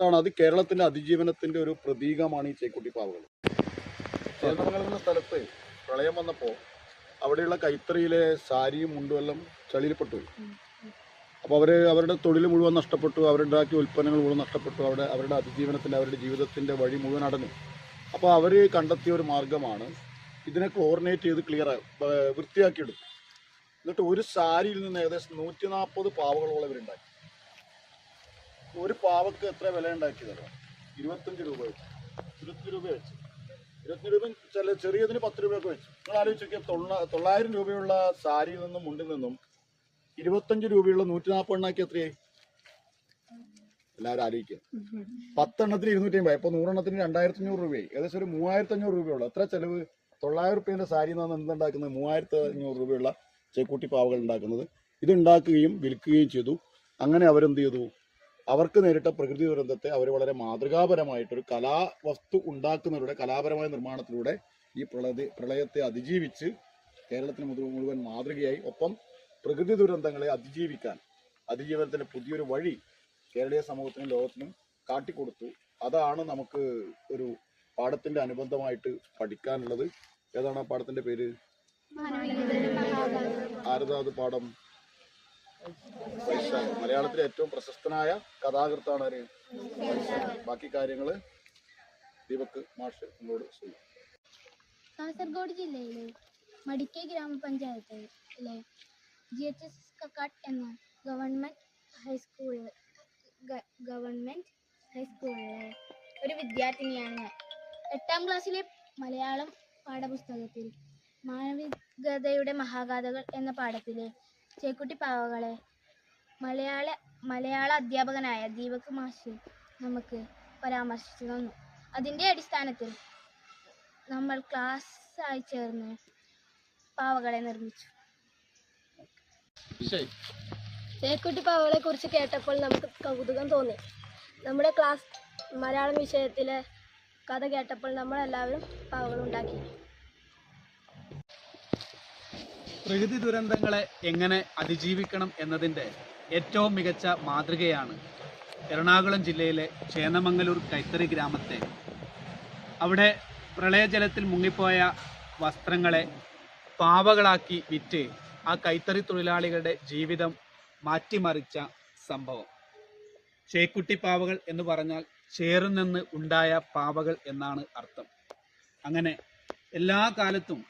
അത് കേരളത്തിന്റെ അതിജീവനത്തിന്റെ ഒരു പ്രതീകമാണ് ഈ ചേക്കുട്ടി പാവകൾ. ചേർന്നമംഗലം എന്ന സ്ഥലത്ത് പ്രളയം വന്നപ്പോൾ അവിടെയുള്ള കൈത്തറിയിലെ സാരിയും മുണ്ടുമെല്ലാം ചളിയിൽപ്പെട്ടു അപ്പൊ അപ്പോൾ അവർ അവരുടെ തൊഴിൽ മുഴുവൻ നഷ്ടപ്പെട്ടു അവരുണ്ടാക്കിയ ഉൽപ്പന്നങ്ങൾ മുഴുവൻ നഷ്ടപ്പെട്ടു അവിടെ അവരുടെ അതിജീവനത്തിന്റെ അവരുടെ ജീവിതത്തിന്റെ വഴി മുഴുവൻ അടഞ്ഞു. അപ്പോൾ അവർ കണ്ടെത്തിയ ഒരു മാർഗമാണ് ഇതിനെ ക്ലോറിനേറ്റ് ചെയ്ത് ക്ലിയർ വൃത്തിയാക്കിയെടുത്തു എന്നിട്ട് ഒരു സാരിയിൽ നിന്ന് ഏകദേശം നൂറ്റി നാൽപ്പത് പാവകളോളം ഇവരുണ്ടാക്കി. ഒരു പാവക്ക് എത്ര വില ഉണ്ടാക്കിയതല്ലോ ഇരുപത്തഞ്ച് രൂപ വെച്ച്. ഇരുപത്തി രൂപ വെച്ച്. ഇരുപത്തി രൂപ ചില ചെറിയതിന് പത്ത് രൂപയൊക്കെ വെച്ചു. നിങ്ങൾ ആലോചിച്ച് നോക്കിയാൽ തൊള്ളായിരം രൂപയുള്ള സാരിയിൽ നിന്നും മുണ്ടിൽ നിന്നും ഇരുപത്തഞ്ച് രൂപയുള്ള നൂറ്റി നാൽപ്പത് എണ്ണാക്കി എത്രയായി? എല്ലാവരും ആലോചിക്കുക പത്തെണ്ണത്തിന് ഇരുന്നൂറ്റി അമ്പത് ഇപ്പൊ നൂറെണ്ണത്തിന് രണ്ടായിരത്തി അഞ്ഞൂറ് രൂപയായി. ഏകദേശം ഒരു മൂവായിരത്തി അഞ്ഞൂറ് രൂപയുള്ളൂ. എത്ര ചെലവ്? തൊള്ളായിരം റുപ്യേന്റെ സാരി എന്നാണ് എന്തുണ്ടാക്കുന്നത് മൂവായിരത്തി അഞ്ഞൂറ് രൂപയുള്ള ചേക്കൂട്ടി പാവകൾ ഉണ്ടാക്കുന്നത്. ഇത് ഉണ്ടാക്കുകയും വിൽക്കുകയും ചെയ്തു. അങ്ങനെ അവരെന്ത് ചെയ്തു? അവർക്ക് നേരിട്ട പ്രകൃതി ദുരന്തത്തെ അവർ വളരെ മാതൃകാപരമായിട്ടൊരു കലാവസ്തു ഉണ്ടാക്കുന്നതിലൂടെ കലാപരമായ നിർമ്മാണത്തിലൂടെ ഈ പ്രളയ പ്രളയത്തെ അതിജീവിച്ച് കേരളത്തിന് മുഴുവൻ മുഴുവൻ മാതൃകയായി. ഒപ്പം പ്രകൃതി ദുരന്തങ്ങളെ അതിജീവിക്കാൻ അതിജീവനത്തിന്റെ പുതിയൊരു വഴി കേരളീയ സമൂഹത്തിനും ലോകത്തിനും കാട്ടിക്കൊടുത്തു. അതാണ് നമുക്ക് ഒരു പാഠത്തിന്റെ അനുബന്ധമായിട്ട് പഠിക്കാനുള്ളത്. ഏതാണ് ആ പാഠത്തിന്റെ പേര്? ആരതാ അത് പാഠം. മലയാളത്തിലെ ഏറ്റവും പ്രശസ്തനായ കഥാകൃത്താണ് ആര്? ബാക്കി കാര്യങ്ങൾ ദീപക് മാഷ് നിങ്ങളോട് ചെയ്യും കാസർഗോഡ് ജില്ലയിലെ മടിക്കൈ ഗ്രാമപഞ്ചായത്തിലെ ജി എച്ച് എസ് കക്കാട്ട് എന്ന ഗവൺമെന്റ് ഹൈസ്കൂൾ ഗവൺമെന്റ് ഹൈസ്കൂളിലെ ഒരു വിദ്യാർത്ഥിനിയാണ്. എട്ടാം ക്ലാസ്സിലെ മലയാളം പാഠപുസ്തകത്തിൽ മാനവികതയുടെ മഹാഗാഥകൾ എന്ന പാഠത്തിലെ ചേക്കുട്ടി പാവകളെ മലയാള മലയാള അധ്യാപകനായ ദീപക് മാഷ് നമുക്ക് പരാമർശിച്ചു തന്നു. അതിന്റെ അടിസ്ഥാനത്തിൽ നമ്മൾ ക്ലാസ്സായി ചേർന്ന് പാവകളെ നിർമ്മിച്ചു. തേക്കുട്ടി പാവകളെ കുറിച്ച് കേട്ടപ്പോൾ നമുക്ക് കൗതുകം തോന്നി. നമ്മുടെ ക്ലാസ് മലയാളം വിഷയത്തിലെ കഥ കേട്ടപ്പോൾ നമ്മളെല്ലാവരും പാവകൾ ഉണ്ടാക്കി. പ്രകൃതി ദുരന്തങ്ങളെ എങ്ങനെ അതിജീവിക്കണം എന്നതിന്റെ ഏറ്റവും മികച്ച മാതൃകയാണ് എറണാകുളം ജില്ലയിലെ ചേന്നമംഗലൂർ കൈത്തറി ഗ്രാമത്തെ. അവിടെ പ്രളയജലത്തിൽ മുങ്ങിപ്പോയ വസ്ത്രങ്ങളെ പാവകളാക്കി വിറ്റ് ആ കൈത്തറി തൊഴിലാളികളുടെ ജീവിതം മാറ്റിമറിച്ച സംഭവം. ചേക്കുട്ടി പാവകൾ എന്ന് പറഞ്ഞാൽ ചേറിൽ നിന്ന് ഉണ്ടായ പാവകൾ എന്നാണ് അർത്ഥം. അങ്ങനെ എല്ലാ കാലത്തും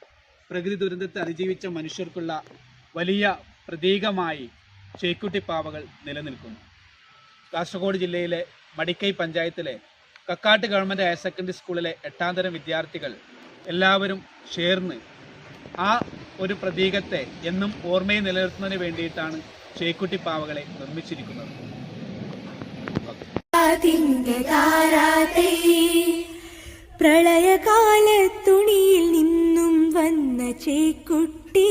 പ്രകൃതി ദുരന്തത്തെ അതിജീവിച്ച മനുഷ്യർക്കുള്ള വലിയ പ്രതീകമായി ചേക്കുട്ടി പാവകൾ നിലനിൽക്കുന്നു. കാസർഗോഡ് ജില്ലയിലെ മടിക്കൈ പഞ്ചായത്തിലെ കക്കാട്ട് ഗവൺമെന്റ് ഹയർ സെക്കൻഡറി സ്കൂളിലെ എട്ടാം തരം വിദ്യാർത്ഥികൾ എല്ലാവരും ചേർന്ന് ആ ഒരു പ്രതീകത്തെ എന്നും ഓർമ്മയിൽ നിലനിർത്തുന്നതിന് വേണ്ടിയിട്ടാണ് ചേക്കുട്ടി പാവകളെ നിർമ്മിച്ചിരിക്കുന്നത്. പ്രളയകാലത്തുണിയിൽ നിന്നും വന്ന ചേക്കുട്ടി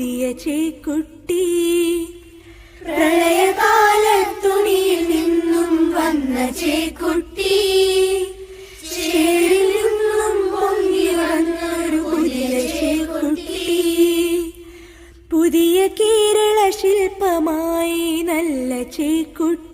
പുതിയ ചേക്കുട്ടി. പ്രളയകാലത്തുണിയിൽ നിന്നും വന്ന ചേക്കുട്ടി. ചേരിൽ നിന്നും പൊങ്ങി വന്നൊരു പുതിയ ചേക്കുട്ടി. പുതിയ കേരള ശില്പമായി നല്ല ചേക്കുട്ടി.